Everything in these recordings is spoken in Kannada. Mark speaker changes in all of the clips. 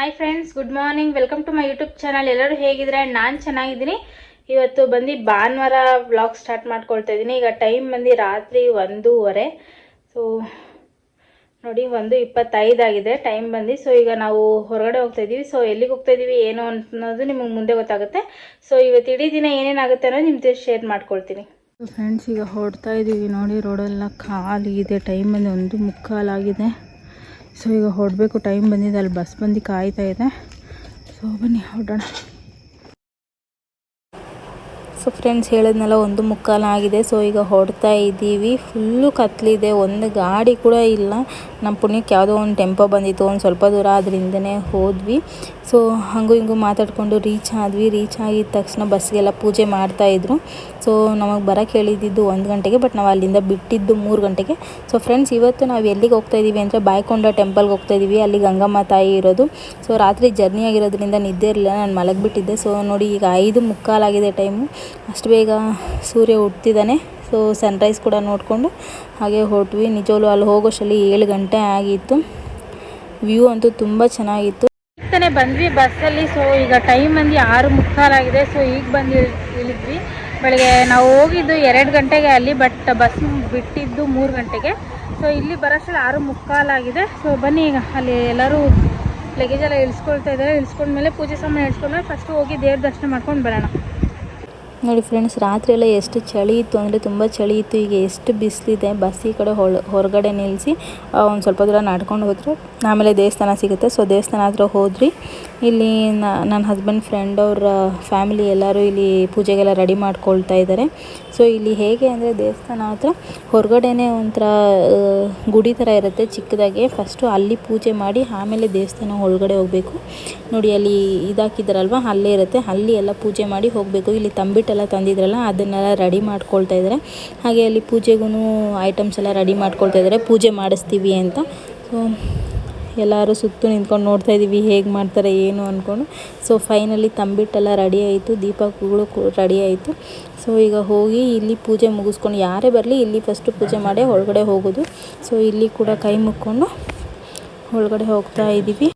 Speaker 1: Hi friends good morning welcome to my YouTube channel ಎಲ್ಲರೂ ಹೇಗಿದ್ರೆ ನಾನು ಚೆನ್ನಾಗಿದ್ದೀನಿ. ಇವತ್ತು ಬಂದು ಭಾನುವಾರ ವ್ಲಾಗ್ ಸ್ಟಾರ್ಟ್ ಮಾಡ್ಕೊಳ್ತಾ ಇದ್ದೀನಿ. ಈಗ ಟೈಮ್ ಬಂದು ರಾತ್ರಿ ಒಂದೂವರೆ. ಸೊ ನೋಡಿ ಒಂದು ಇಪ್ಪತ್ತೈದಾಗಿದೆ ಟೈಮ್ ಬಂದು ಸೊ ಈಗ ನಾವು ಹೊರಗಡೆ ಹೋಗ್ತಾ ಇದ್ದೀವಿ. ಸೊ ಎಲ್ಲಿಗೆ ಹೋಗ್ತಾ ಇದ್ದೀವಿ, ಏನು ಅನ್ನೋದು ನಿಮಗೆ ಮುಂದೆ ಗೊತ್ತಾಗುತ್ತೆ. ಸೊ ಇವತ್ತು ಇಡೀ ದಿನ ಏನೇನಾಗುತ್ತೆ ಅನ್ನೋದು ನಿಮ್ಮ ಜೊತೆ ಶೇರ್ ಮಾಡ್ಕೊಳ್ತೀನಿ. ಫ್ರೆಂಡ್ಸ್ ಈಗ ಹೊಡ್ತಾ ಇದ್ದೀವಿ ನೋಡಿ ರೋಡೆಲ್ಲ ಖಾಲಿ ಇದೆ. ಟೈಮ್ ಬಂದು ಒಂದು ಮುಕ್ಕಾಲಾಗಿದೆ. ಸೊ ಈಗ ಹೊಡಬೇಕು ಟೈಮ್ ಬಂದಿದೆ, ಅಲ್ಲಿ ಬಸ್ ಬಂದು ಕಾಯ್ತಾ ಇದೆ. ಸೊ ಬನ್ನಿ ಹೊರಡೋಣ ಸೊ ಫ್ರೆಂಡ್ಸ್ ಹೇಳಿದ್ನಲ್ಲ, ಒಂದು ಮುಕ್ಕಾಲು ಆಗಿದೆ. ಸೊ ಈಗ ಹೊಡ್ತಾ ಇದ್ದೀವಿ. ಫುಲ್ಲು ಕತ್ಲಿದೆ. ಒಂದು ಗಾಡಿ ಕೂಡ ಇಲ್ಲ. ನಮ್ಮ ಪುಣ್ಯಕ್ಕೆ ಯಾವುದೋ ಒಂದು ಟೆಂಪೋ ಬಂದಿತ್ತು. ಒಂದು ಸ್ವಲ್ಪ ದೂರ ಅದರಿಂದನೇ ಹೋದ್ವಿ. ಸೊ ಹಂಗೂ ಹಿಂಗೂ ಮಾತಾಡಿಕೊಂಡು ರೀಚ್ ಆದ್ವಿ ರೀಚ್ ಆಗಿದ ತಕ್ಷಣ ಬಸ್ಗೆಲ್ಲ ಪೂಜೆ ಮಾಡ್ತಾಯಿದ್ರು ಸೊ ನಮಗೆ ಬರೋಕ್ಕೆ ಹೇಳಿದ್ದು ಒಂದು ಗಂಟೆಗೆ ಬಟ್ ನಾವು ಅಲ್ಲಿಂದ ಬಿಟ್ಟಿದ್ದು ಮೂರು ಗಂಟೆಗೆ. ಸೊ ಫ್ರೆಂಡ್ಸ್ ಇವತ್ತು ನಾವು ಎಲ್ಲಿಗೆ ಹೋಗ್ತಾ ಇದ್ದೀವಿ ಅಂದರೆ ಬಾಯ್ಕೊಂಡ ಟೆಂಪಲ್ಗೆ ಹೋಗ್ತಾ ಇದ್ದೀವಿ ಅಲ್ಲಿ ಗಂಗಮ್ಮ ತಾಯಿ ಇರೋದು. ಸೊ ರಾತ್ರಿ ಜರ್ನಿ ಆಗಿರೋದ್ರಿಂದ ನಿದ್ದೆ ಇರಲಿಲ್ಲ, ನಾನು ಮಲಗಿಬಿಟ್ಟಿದ್ದೆ. ಸೊ ನೋಡಿ ಈಗ ಐದು ಮುಕ್ಕಾಲಾಗಿದೆ ಟೈಮು ಅಷ್ಟು ಬೇಗ ಸೂರ್ಯ ಹುಟ್ತಿದ್ದಾನೆ ಸೊ ಸನ್ರೈಸ್ ಕೂಡ ನೋಡಿಕೊಂಡು ಹಾಗೆ ಹೊರಟ್ವಿ. ನಿಜವಲ್ಲೂ ಅಲ್ಲಿ ಹೋಗೋಷ್ಟರಲ್ಲಿ ಏಳು ಗಂಟೆ ಆಗಿತ್ತು. ವ್ಯೂ ಅಂತೂ ತುಂಬ ಚೆನ್ನಾಗಿತ್ತು. ಬಂದ್ವಿ ಬಸ್ಸಲ್ಲಿ ಸೊ ಈಗ ಟೈಮ್ ಬಂದು ಆರು ಮುಕ್ಕಾಲಾಗಿದೆ ಸೊ ಈಗ ಬಂದು ಇಳ್- ಇಳಿದ್ವಿ. ಬೆಳಗ್ಗೆ ನಾವು ಹೋಗಿದ್ದು ಎರಡು ಗಂಟೆಗೆ ಅಲ್ಲಿ ಬಟ್ ಬಸ್ ಬಿಟ್ಟಿದ್ದು ಮೂರು ಗಂಟೆಗೆ. ಸೊ ಇಲ್ಲಿ ಬರೋಷ್ಟರಲ್ಲಿ ಆರು ಮುಕ್ಕಾಲಾಗಿದೆ ಸೊ ಬನ್ನಿ ಈಗ, ಅಲ್ಲಿ ಎಲ್ಲರೂ ಲಗೇಜ್ ಎಲ್ಲ ಇಳಿಸ್ಕೊಳ್ತಾ ಇದ್ದಾರೆ. ಇಳಿಸ್ಕೊಂಡ್ಮೇಲೆ ಪೂಜೆ ಸಾಮಾನು ಇಳಿಸ್ಕೊಂಡ್ಮೇಲೆ ಫಸ್ಟ್ ಹೋಗಿ ದೇವ್ರ ದರ್ಶನ ಮಾಡ್ಕೊಂಡು ಬರೋಣ. ನೋಡಿ ಫ್ರೆಂಡ್ಸ್ ರಾತ್ರಿ ಎಲ್ಲ ಎಷ್ಟು ಚಳಿ ಇತ್ತು ಅಂದರೆ ತುಂಬ ಚಳಿ ಇತ್ತು. ಈಗ ಎಷ್ಟು ಬಿಸಿಲಿದೆ, ಬಸ್ ಈ ಕಡೆ ಹೊರಗಡೆ ನಿಲ್ಲಿಸಿ ಒಂದು ಸ್ವಲ್ಪ ದೂರ ನಡ್ಕೊಂಡು ಹೋದರೆ ಆಮೇಲೆ ದೇವಸ್ಥಾನ ಸಿಗುತ್ತೆ. ಸೊ ದೇವಸ್ಥಾನ ಹತ್ರ ಹೋದ್ರಿ. ಇಲ್ಲಿ ನನ್ನ ಹಸ್ಬೆಂಡ್ ಫ್ರೆಂಡ್ ಅವರ ಫ್ಯಾಮಿಲಿ ಎಲ್ಲರೂ ಇಲ್ಲಿ ಪೂಜೆಗೆಲ್ಲ ರೆಡಿ ಮಾಡ್ಕೊಳ್ತಾ ಇದ್ದಾರೆ ಸೊ ಇಲ್ಲಿ ಹೇಗೆ ಅಂದರೆ ದೇವಸ್ಥಾನ ಹತ್ರ ಹೊರಗಡೆನೇ ಒಂಥರ ಗುಡಿ ಥರ ಇರುತ್ತೆ ಚಿಕ್ಕದಾಗೆ. ಫಸ್ಟು ಅಲ್ಲಿ ಪೂಜೆ ಮಾಡಿ ಆಮೇಲೆ ದೇವಸ್ಥಾನ ಒಳಗಡೆ ಹೋಗಬೇಕು. ನೋಡಿ, ಅಲ್ಲಿ ಇದಾಕಿದ್ದಾರಲ್ವ ಅಲ್ಲೇ ಇರುತ್ತೆ. ಅಲ್ಲಿ ಎಲ್ಲ ಪೂಜೆ ಮಾಡಿ ಹೋಗಬೇಕು. ಇಲ್ಲಿ ತಂಬಿಟ್ಟೆಲ್ಲ ತಂದಿದ್ರಲ್ಲ, ಅದನ್ನೆಲ್ಲ ರೆಡಿ ಮಾಡ್ಕೊಳ್ತಾ ಇದ್ದಾರೆ ಹಾಗೆ ಅಲ್ಲಿ ಪೂಜೆಗೂ ಐಟಮ್ಸ್ ಎಲ್ಲ ರೆಡಿ ಮಾಡ್ಕೊಳ್ತಾ ಇದ್ದಾರೆ ಪೂಜೆ ಮಾಡಿಸ್ತೀವಿ ಅಂತ. ಸೊ ಎಲ್ಲರೂ ಸುತ್ತು ನಿಂತ್ಕೊಂಡು ನೋಡ್ತಾ ಇದ್ದೀವಿ, ಹೇಗೆ ಮಾಡ್ತಾರೆ, ಏನು ಅಂದ್ಕೊಂಡು ಸೊ ಫೈನಲಿ ತಂಬಿಟ್ಟೆಲ್ಲ ರೆಡಿ ಆಯಿತು, ದೀಪಗಳು ರೆಡಿ ಆಯಿತು. ಸೊ ಈಗ ಹೋಗಿ ಇಲ್ಲಿ ಪೂಜೆ ಮುಗಿಸ್ಕೊಂಡು, ಯಾರೇ ಬರಲಿ ಇಲ್ಲಿ ಫಸ್ಟು ಪೂಜೆ ಮಾಡಿ ಒಳಗಡೆ ಹೋಗೋದು. ಸೊ ಇಲ್ಲಿ ಕೂಡ ಕೈ ಮುಕ್ಕೊಂಡು ಒಳಗಡೆ ಹೋಗ್ತಾ ಇದ್ದೀವಿ.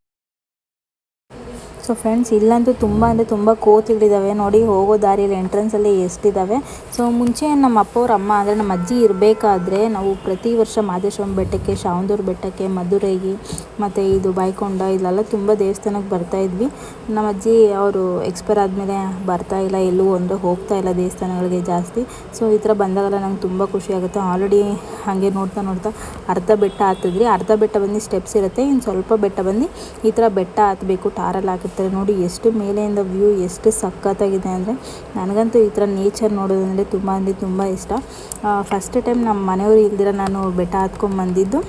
Speaker 1: ಸೊ ಫ್ರೆಂಡ್ಸ್ ಇಲ್ಲಂತೂ ತುಂಬ ಅಂದರೆ ತುಂಬ ಕೋತಿಗಳಿದ್ದಾವೆ ನೋಡಿ, ಹೋಗೋ ದಾರಿಯಲ್ಲಿ ಎಂಟ್ರೆನ್ಸಲ್ಲಿ ಎಷ್ಟಿದ್ದಾವೆ ಸೊ ಮುಂಚೆ ನಮ್ಮ ಅಪ್ಪ ಅವ್ರ ಅಮ್ಮ ಅಂದರೆ ನಮ್ಮ ಅಜ್ಜಿ ಇರಬೇಕಾದ್ರೆ ನಾವು ಪ್ರತಿ ವರ್ಷ ಮಾದೇಶ್ವರನ ಬೆಟ್ಟಕ್ಕೆ ಶಾವಂದೂರು ಬೆಟ್ಟಕ್ಕೆ, ಮಧುರೈಗೆ, ಮತ್ತು ಇದು ಬಾಯ್ಕೊಂಡ, ಇಲ್ಲೆಲ್ಲ ತುಂಬ ದೇವಸ್ಥಾನಕ್ಕೆ ಬರ್ತಾ ಇದ್ವಿ. ನಮ್ಮ ಅಜ್ಜಿ ಅವರು ಎಕ್ಸ್ಪೈರ್ ಆದಮೇಲೆ ಬರ್ತಾ ಇಲ್ಲ, ಎಲ್ಲೂ ಅಂದರೆ ಹೋಗ್ತಾ ಇಲ್ಲ ದೇವಸ್ಥಾನಗಳಿಗೆ ಜಾಸ್ತಿ. ಸೊ ಈ ಥರ ಬಂದಾಗೆಲ್ಲ ನಂಗೆ ತುಂಬ ಖುಷಿ ಆಗುತ್ತೆ. ಆಲ್ರೆಡಿ ಹಾಗೆ ನೋಡ್ತಾ ನೋಡ್ತಾ ಅರ್ಧ ಬೆಟ್ಟ ಹತ್ತಿದ್ರಿ ಅರ್ಧ ಬೆಟ್ಟ ಬಂದು ಸ್ಟೆಪ್ಸ್ ಇರುತ್ತೆ. ಇನ್ನು ಸ್ವಲ್ಪ ಬೆಟ್ಟ ಬಂದು ಈ ಥರ ಬೆಟ್ಟ ಹತ್ತಬೇಕು ಟಾರಲ್ಲಿ ಹಾಕಿರ್ತಾರೆ ನೋಡಿ, ಎಷ್ಟು ಮೇಲೆಯಿಂದ ವ್ಯೂ, ಎಷ್ಟು ಸಖತ್ತಾಗಿದೆ ಅಂದರೆ ನನಗಂತೂ ಈ ಥರ ನೇಚರ್ ನೋಡೋದಂದರೆ ತುಂಬ ಅಂದರೆ ತುಂಬ ಇಷ್ಟ. ಫಸ್ಟ್ ಟೈಮ್ ನಮ್ಮ ಮನೆಯವರು ಇಲ್ದಿರ ನಾನು ಬೆಟ್ಟ ಹತ್ಕೊಂಡು ಬಂದಿದ್ದು.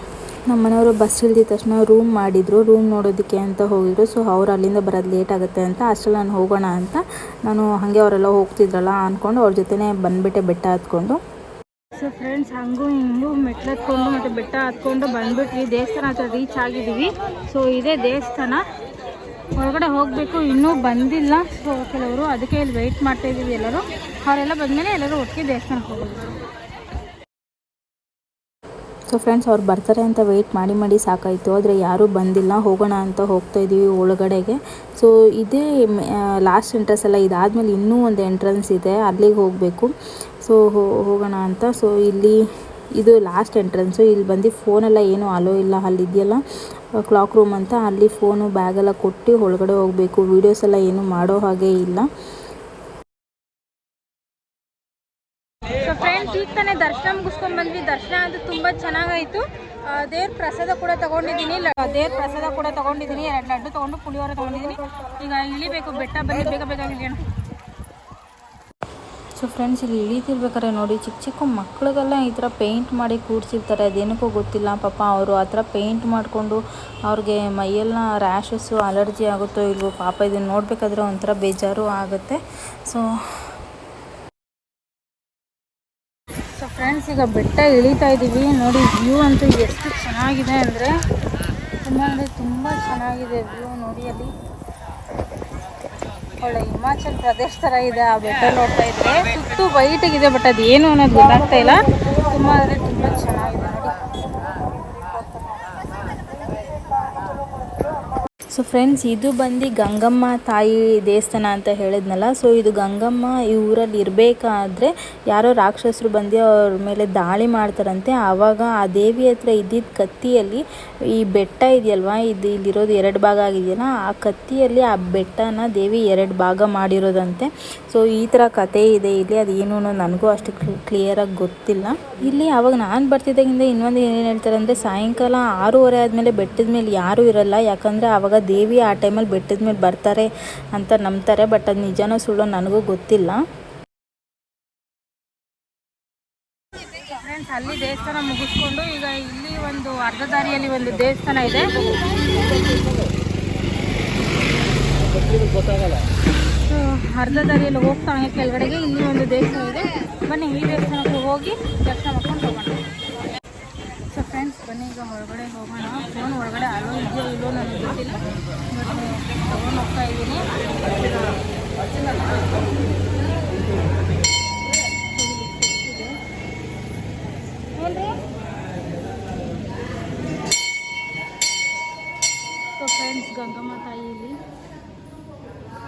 Speaker 1: ನಮ್ಮ ಮನೆಯವರು ಬಸ್ ಇಳಿದ ತಕ್ಷಣ ರೂಮ್ ಮಾಡಿದರು. ರೂಮ್ ನೋಡೋದಕ್ಕೆ ಅಂತ ಹೋಗಿದ್ರು. ಸೊ ಅವ್ರು ಅಲ್ಲಿಂದ ಬರೋದು ಲೇಟ್ ಆಗುತ್ತೆ ಅಂತ ಅಷ್ಟರಲ್ಲಿ ನಾನು ಹೋಗೋಣ ಅಂತ ನಾನು ಹಾಗೆ ಅವರೆಲ್ಲ ಹೋಗ್ತಿದ್ರಲ್ಲ ಅಂದ್ಕೊಂಡು ಅವ್ರ ಜೊತೆನೇ ಬಂದುಬಿಟ್ಟೆ ಬೆಟ್ಟ ಹತ್ಕೊಂಡು. ಸೊ ಫ್ರೆಂಡ್ಸ್ ಹಂಗೂ ಹಿಂಗೂ ಮೆಟ್ಲು ಹತ್ಕೊಂಡು ಮತ್ತು ಬೆಟ್ಟ ಹತ್ಕೊಂಡು ಬಂದ್ಬಿಟ್ವಿ ದೇವಸ್ಥಾನ ಹತ್ರ ರೀಚ್ ಆಗಿದ್ದೀವಿ. ಸೊ ಇದೇ ದೇವಸ್ಥಾನ. ಹೊರಗಡೆ ಹೋಗಬೇಕು, ಇನ್ನೂ ಬಂದಿಲ್ಲ. ಸೊ ಕೆಲವರು ಅದಕ್ಕೆ ಇಲ್ಲಿ ವೆಯ್ಟ್ ಮಾಡ್ತಾ ಇದ್ದೀವಿ ಎಲ್ಲರೂ. ಅವರೆಲ್ಲ ಬಂದಮೇಲೆ ಎಲ್ಲರೂ ಒಟ್ಟಿಗೆ ದೇವಸ್ಥಾನಕ್ಕೆ ಹೋಗೋದು. ಸೊ ಫ್ರೆಂಡ್ಸ್ ಅವ್ರು ಬರ್ತಾರೆ ಅಂತ ವೆಯ್ಟ್ ಮಾಡಿ ಮಾಡಿ ಸಾಕಾಯಿತು. ಆದರೆ ಯಾರೂ ಬಂದಿಲ್ಲ. ಹೋಗೋಣ ಅಂತ ಹೋಗ್ತಾ ಇದ್ದೀವಿ ಒಳಗಡೆಗೆ. ಸೊ ಇದೇ ಲಾಸ್ಟ್ ಎಂಟ್ರೆನ್ಸ್ ಎಲ್ಲ ಇದಾದಮೇಲೆ ಇನ್ನೂ ಒಂದು ಎಂಟ್ರೆನ್ಸ್ ಇದೆ. ಅಲ್ಲಿಗೆ ಹೋಗಬೇಕು. ಸೊ ಹೋಗೋಣ ಅಂತ. ಸೊ ಇಲ್ಲಿ, ಇದು ಲಾಸ್ಟ್ ಎಂಟ್ರೆನ್ಸು ಇಲ್ಲಿ ಬಂದು ಫೋನೆಲ್ಲ ಏನೂ ಅಲೋ ಇಲ್ಲ. ಅಲ್ಲಿ ಇದೆಯಲ್ಲ. ಕ್ಲಾಕ್ ರೂಮ್ ಅಂತ ಅಲ್ಲಿ ಫೋನು ಬ್ಯಾಗೆಲ್ಲ ಕೊಟ್ಟು ಒಳಗಡೆ ಹೋಗಬೇಕು. ವೀಡಿಯೋಸ್ ಎಲ್ಲ ಏನು ಮಾಡೋ ಹಾಗೆ ಇಲ್ಲ. ಫ್ರೆಂಡ್ಸ್ ದರ್ಶನ ಮುಗಿಸ್ಕೊಂಡ್ ಬಂದ್ವಿ. ದರ್ಶನ ಅಂತ ತುಂಬಾ ಚೆನ್ನಾಗಾಯ್ತು. ದೇವ್ರ ಪ್ರಸಾದ ಕೂಡ ತಗೊಂಡಿದ್ದೀನಿ. ದೇವ್ರ ಪ್ರಸಾದ ಕೂಡ ತಗೊಂಡಿದ್ದೀನಿ. ಎರಡು ಲಡ್ಡು ತಗೊಂಡು ಪುಳಿಯೋರ ತಗೊಂಡಿದ್ದೀನಿ. ಈಗ ಇಳಿಬೇಕು. ಬೆಟ್ಟ ಬಂದು ಬೇಗ ಬೇಗ ಇಳಿಯೋಣ. ಸೊ ಫ್ರೆಂಡ್ಸ್ ಇಲ್ಲಿ ಇಳಿತಿರ್ಬೇಕಾದ್ರೆ ನೋಡಿ, ಚಿಕ್ಕ ಚಿಕ್ಕ ಮಕ್ಕಳಿಗೆಲ್ಲ ಈ ಥರ ಪೇಂಟ್ ಮಾಡಿ ಕೂಡ್ಸಿರ್ತಾರೆ. ಅದೇನಕ್ಕೂ ಗೊತ್ತಿಲ್ಲ ಪಾಪ ಅವರು ಆ ಥರ ಪೇಂಟ್ ಮಾಡಿಕೊಂಡು ಅವ್ರಿಗೆ ಮೈಯೆಲ್ಲ ರ್ಯಾಷಸ್ಸು ಅಲರ್ಜಿ ಆಗುತ್ತೋ ಇಲ್ವೋ ಪಾಪ ಇದನ್ನು ನೋಡಬೇಕಾದ್ರೆ ಒಂಥರ ಬೇಜಾರು ಆಗುತ್ತೆ. ಸೊ ಸೊ ಫ್ರೆಂಡ್ಸ್ ಈಗ ಬೆಟ್ಟ ಇಳಿತಾ ಇದ್ದೀವಿ. ನೋಡಿ ವ್ಯೂ ಅಂತೂ ಎಷ್ಟು ಚೆನ್ನಾಗಿದೆ ಅಂದರೆ ತುಂಬ ಅಂದರೆ ತುಂಬ ಚೆನ್ನಾಗಿದೆ ವ್ಯೂ ನೋಡಿ ಅಲ್ಲಿ ಒಳ್ಳೆ ಹಿಮಾಚಲ್ ಪ್ರದೇಶ ತರ ಇದೆ, ಆ ಬೆಟ್ಟ ನೋಡ್ತಾ ಇದ್ರೆ. ಸುತ್ತು ವೈಟಿಗಿದೆ ಬಟ್ ಅದು ಏನು ಅನ್ನೋದು ಗೊತ್ತಾಗ್ತಾ ಇಲ್ಲ. ತುಂಬಾ ಅಂದ್ರೆ ತುಂಬಾ ಚೆನ್ನಾಗಿದೆ. ಸೊ ಫ್ರೆಂಡ್ಸ್ ಇದು ಬಂದು ಗಂಗಮ್ಮ ತಾಯಿ ದೇವಸ್ಥಾನ ಅಂತ ಹೇಳಿದ್ನಲ್ಲ ಸೊ ಇದು ಗಂಗಮ್ಮ ಈ ಊರಲ್ಲಿ ಇರಬೇಕಾದ್ರೆ ಯಾರೋ ರಾಕ್ಷಸರು ಬಂದು ಅವ್ರ ಮೇಲೆ ದಾಳಿ ಮಾಡ್ತಾರಂತೆ. ಆವಾಗ ಆ ದೇವಿ ಹತ್ರ ಇದ್ದಿದ್ದ ಕತ್ತಿಯಲ್ಲಿ ಈ ಬೆಟ್ಟ ಇದೆಯಲ್ವಾ, ಇದು ಇಲ್ಲಿರೋದು ಎರಡು ಭಾಗ ಆಗಿದೆಯಲ್ಲ, ಆ ಕತ್ತಿಯಲ್ಲಿ ಆ ಬೆಟ್ಟನ ದೇವಿ ಎರಡು ಭಾಗ ಮಾಡಿರೋದಂತೆ. ಸೊ ಈ ಥರ ಕತೆ ಇದೆ ಇಲ್ಲಿ ಅದೇನು ನನಗೂ ಅಷ್ಟು ಕ್ಲಿಯರಾಗಿ ಗೊತ್ತಿಲ್ಲ. ಇಲ್ಲಿ ಆವಾಗ ನಾನು ಬರ್ತಿದ್ದಾಗಿಂದ ಇನ್ನೊಂದು ಏನೇನು ಹೇಳ್ತಾರೆ ಅಂದರೆ ಸಾಯಂಕಾಲ ಆರೂವರೆ ಆದಮೇಲೆ ಬೆಟ್ಟದ ಮೇಲೆ ಯಾರೂ ಇರಲ್ಲ, ಯಾಕಂದರೆ ಆವಾಗ ದೇವಿ ಆ ಟೈಮಲ್ಲಿ ಬೆಟ್ಟದ ಮೇಲೆ ಬರ್ತಾರೆ ಅಂತ ನಂಬ್ತಾರೆ, ಬಟ್ ಅದು ನಿಜನೋ ಸುಳ್ಳೋ ನನಗೂ ಗೊತ್ತಿಲ್ಲ.
Speaker 2: ಅಲ್ಲಿ ದೇವಸ್ಥಾನ ಮುಗಿಸ್ಕೊಂಡು ಈಗ ಇಲ್ಲಿ ಒಂದು ಅರ್ಧ ದಾರಿಯಲ್ಲಿ ಒಂದು ದೇವಸ್ಥಾನ ಇದೆ. ಅರ್ಧ ದಾರಿಯಲ್ಲಿ ಹೋಗ್ತಾ ಹಂಗೆ ಕೆಳಗಡೆಗೆ ಇಲ್ಲಿ ಒಂದು ದೇವಸ್ಥಾನ ಇದೆ. ಬನ್ನಿ, ಈ ದೇವಸ್ಥಾನಕ್ಕೆ ಹೋಗಿ ದರ್ಶನ ಮಾಡ್ಕೊಂಡು ಹೋಗೋಣ ಫ್ರೆಂಡ್ಸ್, ಬನ್ನಿ, ಈಗ ಹೊರಗಡೆ ಹೋಗೋಣ. ಫೋನ್ ಒಳಗಡೆ ಅಲೋ ಇದೆಯೋ ಇಲ್ಲೋ ನನಗೆ ಗೊತ್ತಿಲ್ಲ. ಬಟ್ ತಗೊಂಡು ಹೋಗ್ತಾ ಇದ್ದೀನಿ. ಸೊ ಫ್ರೆಂಡ್ಸ್ ಗಂಗಮ್ಮ ತಾಯಿ ಇಲ್ಲಿ.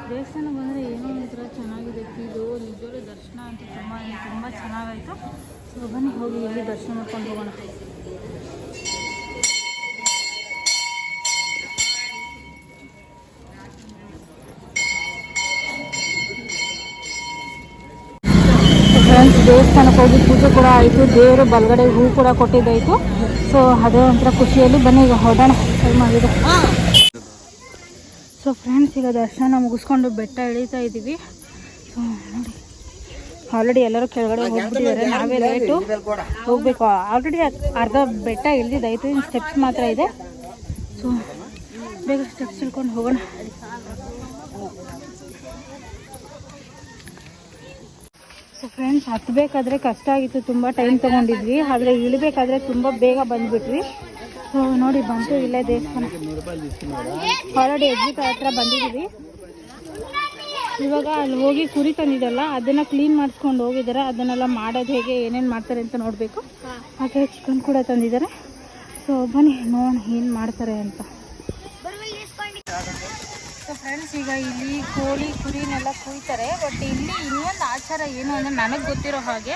Speaker 2: ದೇವಸ್ಥಾನ ಬಂದರೆ ಏನೋ ಒಂಥರ ಚೆನ್ನಾಗಿದೆ, ಇದು ನಿಜವಾಗ್ಲೂ ದರ್ಶನ ಅಂತ ತುಂಬ ತುಂಬ ಚೆನ್ನಾಗಾಯಿತು. ಸೊ ಬನ್ನಿ, ಹೋಗಿ ಇಲ್ಲಿ ದರ್ಶನ ಮಾಡ್ಕೊಂಡು ಹೋಗೋಣ. ದೇವಸ್ಥಾನಕ್ಕೆ ಹೋಗಿ ಪೂಜೆ ಕೂಡ ಆಯಿತು. ದೇವರು ಬಲಗಡೆ ಹೂ ಕೂಡ ಕೊಟ್ಟಿದ್ದಾಯಿತು. ಸೊ ಅದೇ ಒಂಥರ ಖುಷಿಯಲ್ಲಿ ಬನ್ನಿ, ಈಗ ಹೊರಡೋಣ ಟೈಮ್ ಸೊ ಫ್ರೆಂಡ್ಸ್ ಈಗ ದರ್ಶನ ಮುಗಿಸ್ಕೊಂಡು ಬೆಟ್ಟ ಇಳಿತಾ ಇದ್ದೀವಿ. ಸೊ ನೋಡಿ. ಆಲ್ರೆಡಿ ಎಲ್ಲರೂ ಕೆಳಗಡೆ ಹೋಗ್ಬಿಟ್ಟಿದ್ದಾರೆ. ನಾವೇ ಲೇಟು ಹೋಗ್ಬೇಕು. ಆಲ್ರೆಡಿ ಅರ್ಧ ಬೆಟ್ಟ ಇಳಿದಿದ್ದಾಯಿತು. ಸ್ಟೆಪ್ಸ್ ಮಾತ್ರ ಇದೆ. ಸೊ ಬೇಗ ಸ್ಟೆಪ್ಸ್ ಇಳ್ಕೊಂಡು ಹೋಗೋಣ. ಸೊ ಫ್ರೆಂಡ್ಸ್ ಹತ್ತಬೇಕಾದ್ರೆ ಕಷ್ಟ ಆಗಿತ್ತು, ತುಂಬ ಟೈಮ್ ತೊಗೊಂಡಿದ್ವಿ. ಆದರೆ ಇಳಿಬೇಕಾದ್ರೆ ತುಂಬ ಬೇಗ ಬಂದುಬಿಟ್ವಿ. ಸೊ ನೋಡಿ, ಬಂತು, ಇಲ್ಲೇ ದೇವಸ್ಥಾನ. ಆಲ್ರೆಡಿ ಎಕ್ಸಿಟ್ ಹತ್ರ ಬಂದಿದ್ದೀವಿ. ಇವಾಗ ಅಲ್ಲಿ ಹೋಗಿ ಕುರಿ ತಂದಿದ್ದಲ್ಲ, ಅದನ್ನು ಕ್ಲೀನ್ ಮಾಡಿಸ್ಕೊಂಡು ಹೋಗಿದ್ದಾರೆ. ಅದನ್ನೆಲ್ಲ ಮಾಡೋದು ಹೇಗೆ, ಏನೇನು ಮಾಡ್ತಾರೆ ಅಂತ ನೋಡಬೇಕು. ಹಾಗೆ ಚಿಕನ್ ಕೂಡ ತಂದಿದ್ದಾರೆ. ಸೊ ಬನ್ನಿ, ನೋಡೋಣ, ಏನು ಮಾಡ್ತಾರೆ ಅಂತ. ಸೊ ಫ್ರೆಂಡ್ಸ್ ಈಗ ಇಲ್ಲಿ ಕೋಳಿ, ಕುರಿನೆಲ್ಲ ಕುಯ್ತಾರೆ. ಬಟ್ ಇಲ್ಲಿ ಇನ್ನೊಂದು ಆಚಾರ ಏನು ಅಂದರೆ ನನಗೆ ಗೊತ್ತಿರೋ ಹಾಗೆ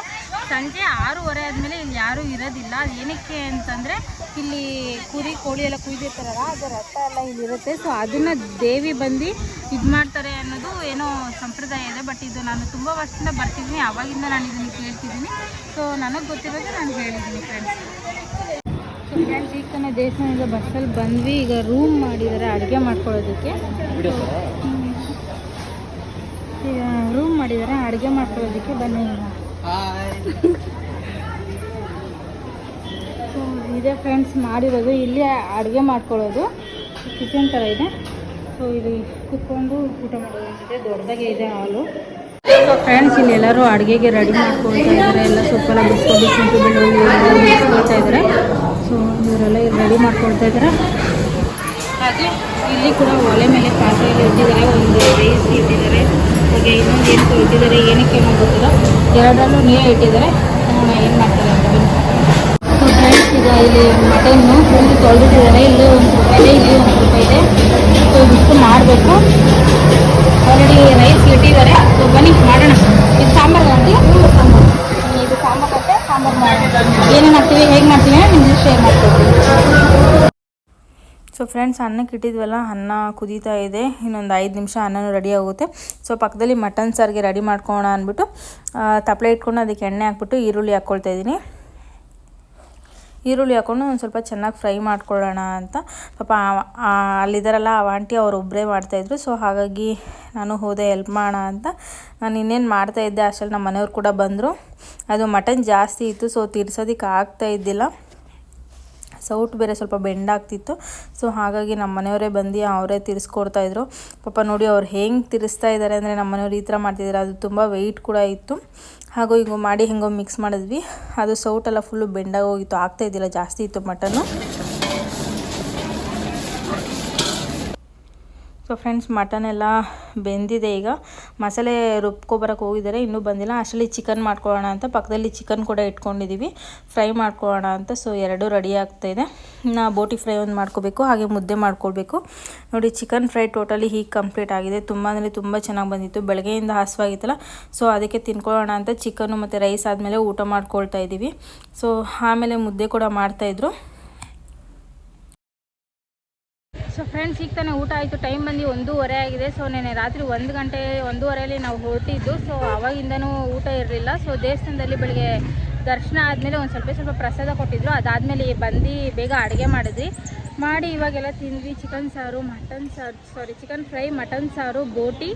Speaker 2: ಸಂಜೆ ಆರೂವರೆ ಆದಮೇಲೆ ಇಲ್ಲಿ ಯಾರೂ ಇರೋದಿಲ್ಲ. ಏನಕ್ಕೆ ಅಂತಂದರೆ ಇಲ್ಲಿ ಕುರಿ, ಕೋಳಿ ಎಲ್ಲ ಕುಯ್ದಿರ್ತಾರಲ್ಲ ಅದು ರಥ ಎಲ್ಲ ಇಲ್ಲಿರುತ್ತೆ ಸೊ ಅದನ್ನು ದೇವಿ ಬಂದು ಇದು ಮಾಡ್ತಾರೆ ಅನ್ನೋದು ಏನೋ ಸಂಪ್ರದಾಯ ಇದೆ. ಬಟ್ ಇದು ನಾನು ತುಂಬ ವರ್ಷದಿಂದ ಬರ್ತಿದ್ದೀನಿ. ಆವಾಗಿಂದ ನಾನು ಇದನ್ನು ಕೇಳ್ತಿದ್ದೀನಿ. ಸೊ ನನಗೆ ಗೊತ್ತಿರೋದು ನಾನು ಹೇಳಿದ್ದೀನಿ ಫ್ರೆಂಡ್ಸ್ ಈಗ ತಾನೇ ದೇವಸ್ಥಾನದಿಂದ ಬಸ್ಸಲ್ಲಿ ಬಂದ್ವಿ. ಈಗ ರೂಮ್ ಮಾಡಿದ್ದಾರೆ ಅಡುಗೆ ಮಾಡ್ಕೊಳ್ಳೋದಕ್ಕೆ. ಈಗ ರೂಮ್ ಮಾಡಿದ್ದಾರೆ ಅಡುಗೆ ಮಾಡ್ಕೊಳ್ಳೋದಕ್ಕೆ ಬನ್ನಿ ಇದೇ ಸೊ ಇದೆ ಫ್ರೆಂಡ್ಸ್ ಮಾಡಿರೋದು. ಇಲ್ಲಿ ಅಡುಗೆ ಮಾಡ್ಕೊಳ್ಳೋದು. ಕಿಚನ್ ಥರ ಇದೆ. ಸೊ ಇಲ್ಲಿ ಕುತ್ಕೊಂಡು ಊಟ ಮಾಡೋದು. ಅನಿಸುತ್ತೆ ದೊಡ್ಡದಾಗೆ ಇದೆ ಹಾಲು. ಫ್ರೆಂಡ್ಸ್ ಇಲ್ಲಿ ಎಲ್ಲರೂ ಅಡುಗೆಗೆ ರೆಡಿ ಮಾಡ್ಕೊಳ್ತಾ ಇದ್ದಾರೆ ಎಲ್ಲ ಸೊಪ್ಪೆಲ್ಲ ಬಿಸ್ಕೊಂಡು ಶುಂಠಿ ಬೆಳ್ಳುಳ್ಳಿ ಎಲ್ಲ ಬಿಸ್ಕೊಳ್ತಾ ಇದ್ದಾರೆ ಸೊ ಇವರೆಲ್ಲ ರೆಡಿ ಮಾಡ್ಕೊಳ್ತಾ ಇದ್ದಾರೆ ಹಾಗೆ ಇಲ್ಲಿ ಕೂಡ ಒಲೆ ಮೇಲೆ ಪಾತ್ರೆ ಎಲ್ಲ ಇಟ್ಟಿದ್ದಾರೆ. ಒಂದು ರೈಸ್ ಇಟ್ಟಿದ್ದಾರೆ. ಹಾಗೆ ಇನ್ನೊಂದು ಏನಕ್ಕೂ ಇಟ್ಟಿದ್ದಾರೆ ಏನಕ್ಕೆ ಏನೋ ಗೊತ್ತಿಲ್ಲ. ಎರಡರಲ್ಲೂ ನೀರು ಇಟ್ಟಿದ್ದಾರೆ. ನೋಡೋಣ ಏನು ಮಾಡ್ತಾರೆ ಅಂತ ಸೊ ಫ್ರೆಂಡ್ಸ್ ಇಲ್ಲಿ ಮಟನ್ನು ಫುಲ್ ತೊಳೆದಿಟ್ಟಿದ್ದಾರೆ. ಇಲ್ಲಿ ಒಂದು ರೂಪಾಯಿ ಇದೆ, ಇಲ್ಲಿ ಒಂದು ರೂಪಾಯಿ ಇದೆ. ಸೊ ಇಷ್ಟು ಮಾಡಬೇಕು ಆಲ್ರೆಡಿ ರೈಸ್ ಇಟ್ಟಿದ್ದಾರೆ ಸೊ ಬನ್ನಿ ಮಾಡೋಣ ಇದು ಸಾಂಬಾರು ಹಾಕಿ ಸಾಂಬಾರು ಇದು ಸಾಂಬಾರು ಹಾಕಿ ಸಾಂಬಾರು ಮಾಡೋಣ ಹಾಕ್ತೀವಿ ಹೇಗೆ ಮಾಡ್ತೀನಿ ನಿಮ್ಗೆ ಶೇರ್ ಮಾಡ್ಕೊಡ್ತೀನಿ
Speaker 1: ಸೊ ಫ್ರೆಂಡ್ಸ್ ಅನ್ನಕ್ಕೆ ಇಟ್ಟಿದ್ವಲ್ಲ, ಅನ್ನ ಕುದೀತಾ ಇದೆ. ಇನ್ನೊಂದು ಐದು ನಿಮಿಷ ಅನ್ನನೂ ರೆಡಿ ಆಗುತ್ತೆ. ಸೊ ಪಕ್ಕದಲ್ಲಿ ಮಟನ್ ಸಾರಿಗೆ ರೆಡಿ ಮಾಡ್ಕೋಣ ಅಂದ್ಬಿಟ್ಟು ತಪ್ಪಲೆ ಇಟ್ಕೊಂಡು ಅದಕ್ಕೆ ಎಣ್ಣೆ ಹಾಕ್ಬಿಟ್ಟು ಈರುಳ್ಳಿ ಹಾಕ್ಕೊಳ್ತಾ ಇದ್ದೀನಿ. ಈರುಳ್ಳಿ ಹಾಕ್ಕೊಂಡು ಒಂದು ಸ್ವಲ್ಪ ಚೆನ್ನಾಗಿ ಫ್ರೈ ಮಾಡ್ಕೊಳ್ಳೋಣ ಅಂತ. ಪಾಪ ಅಲ್ಲಿದ್ದಾರಲ್ಲ ಆ ಆಂಟಿ ಅವ್ರು ಒಬ್ಬರೇ ಮಾಡ್ತಾಯಿದ್ರು ಸೊ ಹಾಗಾಗಿ ನಾನು ಹೋದೆ ಹೆಲ್ಪ್ ಮಾಡೋಣ ಅಂತ. ನಾನು ಇನ್ನೇನು ಮಾಡ್ತಾಯಿದ್ದೆ ಅಷ್ಟರಲ್ಲಿ ನಮ್ಮ ಮನೆಯವ್ರು ಕೂಡ ಬಂದರು. ಅದು ಮಟನ್ ಜಾಸ್ತಿ ಇತ್ತು ಸೊ ತೀರ್ಸೋದಕ್ಕೆ ಆಗ್ತಾ ಇದ್ದಿಲ್ಲ. ಸೌಟ್ ಬೇರೆ ಸ್ವಲ್ಪ ಬೆಂಡಾಗ್ತಿತ್ತು ಸೊ ಹಾಗಾಗಿ ನಮ್ಮ ಮನೆಯವರೇ ಬಂದು ಅವರೇ ತಿರ್ಸ್ಕೊಡ್ತಾ ಇದ್ರು. ಪಾಪ ನೋಡಿ ಅವ್ರು ಹೆಂಗೆ ತಿರ್ಸ್ತಾ ಇದ್ದಾರೆ ಅಂದರೆ ನಮ್ಮ ಮನೆಯವ್ರು ಈ ಥರ ಮಾಡ್ತಿದ್ದಾರೆ ಅದು ತುಂಬ ವೆಯ್ಟ್ ಕೂಡ ಇತ್ತು. ಹಾಗೂ ಈಗ ಮಾಡಿ ಹೆಂಗೋ ಮಿಕ್ಸ್ ಮಾಡಿದ್ವಿ. ಅದು ಸೌಟೆಲ್ಲ ಫುಲ್ಲು ಬೆಂಡಾಗಿ ಹೋಗಿತ್ತು. ಆಗ್ತಾ ಇದ್ದಿಲ್ಲ ಜಾಸ್ತಿ ಇತ್ತು ಮಟನ್ನು ಸೊ ಫ್ರೆಂಡ್ಸ್, ಮಟನ್ ಎಲ್ಲ ಬೆಂದಿದೆ ಈಗ. ಮಸಾಲೆ ರುಬ್ಕೊಬರಕ್ಕೆ ಹೋಗಿದ್ದಾರೆ, ಇನ್ನೂ ಬಂದಿಲ್ಲ. ಅಷ್ಟರಲ್ಲಿ ಚಿಕನ್ ಮಾಡ್ಕೊಳ್ಳೋಣ ಅಂತ, ಪಕ್ಕದಲ್ಲಿ ಚಿಕನ್ ಕೂಡ ಇಟ್ಕೊಂಡಿದ್ದೀವಿ ಫ್ರೈ ಮಾಡ್ಕೊಳ್ಳೋಣ ಅಂತ ಸೊ ಎರಡೂ ರೆಡಿ ಆಗ್ತಾಯಿದೆ ನಾ ಬೋಟಿ ಫ್ರೈ ಒಂದು ಮಾಡ್ಕೋಬೇಕು, ಹಾಗೆ ಮುದ್ದೆ ಮಾಡ್ಕೊಳ್ಬೇಕು. ನೋಡಿ ಚಿಕನ್ ಫ್ರೈ ಟೋಟಲಿ ಹೀಗೆ ಕಂಪ್ಲೀಟ್ ಆಗಿದೆ. ತುಂಬ ಅಂದರೆ ತುಂಬ ಚೆನ್ನಾಗಿ ಬಂದಿತ್ತು. ಬೆಳಗ್ಗೆಯಿಂದ ಹಸುವಾಗಿತ್ತಲ್ಲ ಸೊ ಅದಕ್ಕೆ ತಿನ್ಕೊಳ್ಳೋಣ ಅಂತ ಚಿಕನ್ನು ಮತ್ತು ರೈಸ್ ಆದಮೇಲೆ ಊಟ ಮಾಡ್ಕೊಳ್ತಾ ಇದ್ದೀವಿ ಸೊ ಆಮೇಲೆ ಮುದ್ದೆ ಕೂಡ ಮಾಡ್ತಾಯಿದ್ರು
Speaker 2: ಸೊ ಫ್ರೆಂಡ್ಸ್ ಈಗ ತಾನೇ ಊಟ ಆಯಿತು. ಟೈಮ್ ಬಂದು ಒಂದೂವರೆ ಆಗಿದೆ. ಸೊ ನೆನೆ ರಾತ್ರಿ ಒಂದು ಗಂಟೆ, ಒಂದೂವರೆಯಲ್ಲಿ ನಾವು ಹೊರಟಿದ್ದು. ಸೊ ಅವಾಗಿಂದನೂ ಊಟ ಇರಲಿಲ್ಲ. ಸೊ ದೇವಸ್ಥಾನದಲ್ಲಿ ಬೆಳಿಗ್ಗೆ ದರ್ಶನ ಆದಮೇಲೆ ಒಂದು ಸ್ವಲ್ಪ ಸ್ವಲ್ಪ ಪ್ರಸಾದ ಕೊಟ್ಟಿದ್ರು. ಅದಾದಮೇಲೆ ಬಂದು ಬೇಗ ಅಡುಗೆ ಮಾಡಿದ್ವಿ. ಮಾಡಿ ಇವಾಗೆಲ್ಲ ತಿಂದ್ವಿ. ಚಿಕನ್ ಸಾರು ಮಟನ್ ಸಾರು ಸಾರಿ ಚಿಕನ್ ಫ್ರೈ ಮಟನ್ ಸಾರು, ಬೋಟಿ,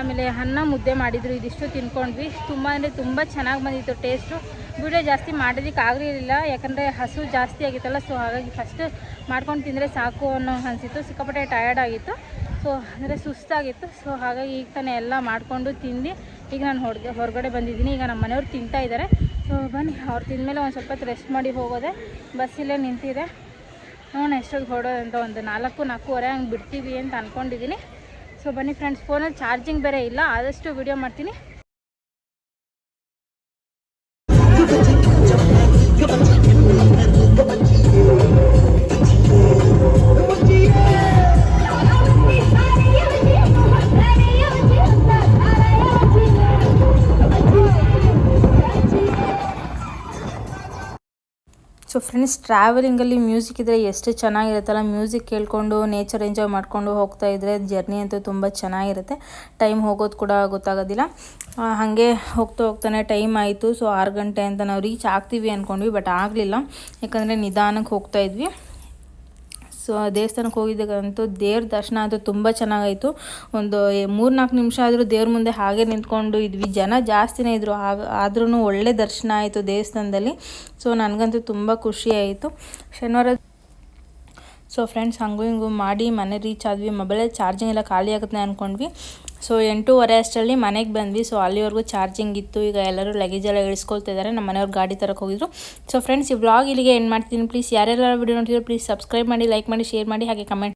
Speaker 2: ಆಮೇಲೆ ಅನ್ನ ಮುದ್ದೆ ಮಾಡಿದ್ರು. ಇದಿಷ್ಟು ತಿನ್ಕೊಂಡ್ವಿ. ತುಂಬ ಅಂದರೆ ತುಂಬ ಚೆನ್ನಾಗಿ ಬಂದಿತ್ತು ಟೇಸ್ಟು ವಿಡಿಯೋ ಜಾಸ್ತಿ ಮಾಡೋದಕ್ಕೆ ಆಗಲಿಲ್ಲ ಯಾಕಂದರೆ ಹಸು ಜಾಸ್ತಿ ಆಗಿತ್ತಲ್ಲ ಸೊ ಹಾಗಾಗಿ ಫಸ್ಟ್ ಮಾಡ್ಕೊಂಡು ತಿಂದರೆ ಸಾಕು ಅನ್ನೋ ಅನಿಸಿತ್ತು. ಸಿಕ್ಕಾಪಟ್ಟೆ ಟಯರ್ಡ್ ಆಗಿತ್ತು. ಸೊ ಅಂದರೆ ಸುಸ್ತಾಗಿತ್ತು. ಸೊ ಹಾಗಾಗಿ ಈಗ ತಾನೇ ಎಲ್ಲ ಮಾಡಿಕೊಂಡು ತಿಂದು ಈಗ ನಾನು ಹೊರಗೆ, ಹೊರಗಡೆ ಬಂದಿದ್ದೀನಿ. ಈಗ ನಮ್ಮ ಮನೆಯವ್ರು ತಿಂತಾ ಇದ್ದಾರೆ. ಸೊ ಬನ್ನಿ, ಅವ್ರು ತಿಂದಮೇಲೆ ಒಂದು ಸ್ವಲ್ಪ ಹೊತ್ತು ರೆಸ್ಟ್ ಮಾಡಿ ಹೋಗೋದೆ. ಬಸ್ಸಿಲ್ಲೇ ನಿಂತಿದೆ. ನೋಡೋಣ ಎಷ್ಟೊತ್ತು ಅಂತ ಒಂದು ನಾಲ್ಕು, ನಾಲ್ಕೂವರೆ ಹಂಗೆ ಬಿಡ್ತೀವಿ ಅಂತ ಅಂದ್ಕೊಂಡಿದ್ದೀನಿ ಸೊ ಬನ್ನಿ ಫ್ರೆಂಡ್ಸ್ ಫೋನಲ್ಲಿ ಚಾರ್ಜಿಂಗ್ ಬೇರೆ ಇಲ್ಲ. ಆದಷ್ಟು ವಿಡಿಯೋ ಮಾಡ್ತೀನಿ. Thank you.
Speaker 1: ಸೊ ಫ್ರೆಂಡ್ಸ್ ಟ್ರಾವೆಲಿಂಗಲ್ಲಿ ಮ್ಯೂಸಿಕ್ ಇದ್ದರೆ ಎಷ್ಟು ಚೆನ್ನಾಗಿರುತ್ತಲ್ಲ? ಮ್ಯೂಸಿಕ್ ಕೇಳಿಕೊಂಡು ನೇಚರ್ ಎಂಜಾಯ್ ಮಾಡಿಕೊಂಡು ಹೋಗ್ತಾ ಇದ್ದರೆ ಜರ್ನಿ ಅಂತೂ ತುಂಬ ಚೆನ್ನಾಗಿರುತ್ತೆ. ಟೈಮ್ ಹೋಗೋದು ಕೂಡ ಗೊತ್ತಾಗೋದಿಲ್ಲ. ಹಾಗೆ ಹೋಗ್ತಾ ಹೋಗ್ತಾನೆ ಟೈಮ್ ಆಯಿತು. ಸೊ ಆರು ಗಂಟೆ ಅಂತ ನಾವು ರೀಚ್ ಆಗ್ತೀವಿ ಅಂದ್ಕೊಂಡ್ವಿ ಬಟ್ ಆಗಲಿಲ್ಲ. ಯಾಕಂದರೆ ನಿಧಾನಕ್ಕೆ ಹೋಗ್ತಾ ಇದ್ವಿ. ಸೊ ದೇವಸ್ಥಾನಕ್ಕೆ ಹೋಗಿದ್ದಾಗಂತೂ ದೇವ್ರ ದರ್ಶನ ಅಂತೂ ತುಂಬ ಚೆನ್ನಾಗಾಯಿತು. ಒಂದು ಮೂರು ನಾಲ್ಕು ನಿಮಿಷ ಆದರೂ ದೇವ್ರ ಮುಂದೆ ಹಾಗೆ ನಿಂತ್ಕೊಂಡು ಇದ್ವಿ. ಜನ ಜಾಸ್ತಿನೇ ಇದ್ದರು ಆಗ ಆದ್ರೂ ಒಳ್ಳೆ ದರ್ಶನ ಆಯಿತು ದೇವಸ್ಥಾನದಲ್ಲಿ. ಸೊ, ನನಗಂತೂ ತುಂಬ ಖುಷಿ ಆಯಿತು. ಶನಿವಾರ ಸೊ ಫ್ರೆಂಡ್ಸ್ ಹಂಗೂ ಹಿಂಗೂ ಮಾಡಿ ಮನೆ ರೀಚ್ ಆದ್ವಿ. ಮೊಬೈಲಲ್ಲಿ ಚಾರ್ಜಿಂಗ್ ಎಲ್ಲ ಖಾಲಿ ಆಗುತ್ತೆ ಅಂದ್ಕೊಂಡ್ವಿ ಸೊ ಎಂಟೂವರೆ ಅಷ್ಟರಲ್ಲಿ ಮನೆಗೆ ಬಂದ್ವಿ. ಸೊ ಅಲ್ಲಿವರೆಗೂ ಚಾರ್ಜಿಂಗ್ ಇತ್ತು. ಈಗ ಎಲ್ಲರೂ ಲಗೇಜ್ ಎಲ್ಲ ಇಳಿಸ್ಕೊಳ್ತಾ ಇದ್ದಾರೆ. ನಮ್ಮ ಮನೆಯವ್ರು ಗಾಡಿ ತರಕ್ಕೆ ಹೋಗಿದ್ರು. ಸೊ ಫ್ರೆಂಡ್ಸ್ ಈ ವ್ಲಾಗ್ ಇಲ್ಲಿಗೆ ಎಂಡ್ ಮಾಡ್ತೀನಿ. ಪ್ಲೀಸ್ ಯಾರೆಲ್ಲ ವಿಡಿಯೋ ನೋಡ್ತಿದ್ರು ಪ್ಲೀಸ್ ಸಬ್ಸ್ಕ್ರೈಬ್ ಮಾಡಿ ಲೈಕ್ ಮಾಡಿ ಶೇರ್ ಮಾಡಿ, ಹಾಗೆ ಕಮೆಂಟ್